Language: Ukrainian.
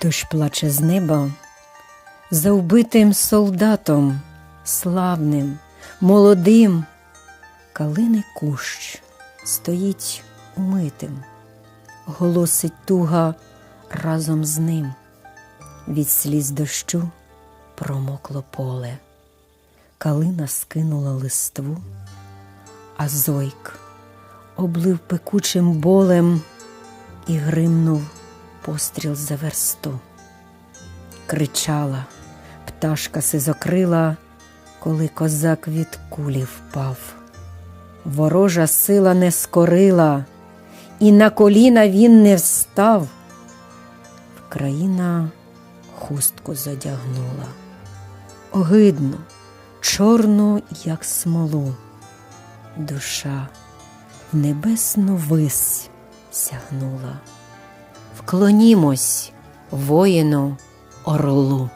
Дощ плаче з неба за вбитим солдатом, славним, молодим. Калини кущ стоїть умитим, голосить туга разом з ним. Від сліз дощу промокло поле, калина скинула листву, а зойк облив пекучим болем і гримнув постріл за версту. Кричала пташка сизокрила, коли козак від кулі впав. Ворожа сила не скорила, і на коліна він не встав. Країна хустку задягнула, огидно, чорну, як смолу. Душа в небесну вись сягнула. Вклонімось воїну орлу.